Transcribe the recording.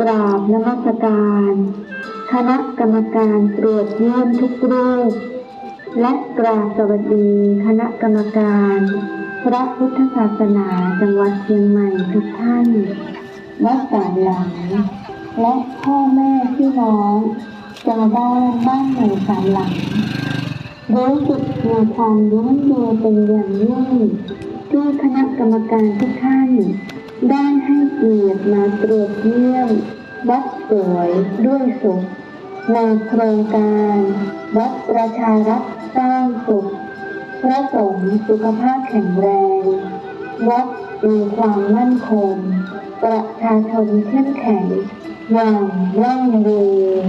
กราบนมัสการ คณะกรรมการตรวจเยี่ยมทุกรูป และกราบสวัสดีคณะกรรมการ พระพุทธศาสนาจังหวัดเชียงใหม่ทุกท่าน วัดสามหลัง และพ่อแม่พี่น้องชาวบ้านบ้านหมู่สามหลังรู้สึกมีความยิ้มดีเป็นอย่างยิ่งที่คณะกรรมการทุกท่าน ได้ให้เกียรติมาตรวจเยี่ยมวัดสวยด้วยสุขในโครงการวัดประชารักษ์สร้างสุขพระสงฆ์สุขภาพแข็งแรง วัดมีความมั่นคง ประชาชนเข้มแข็งอย่างยั่งยืน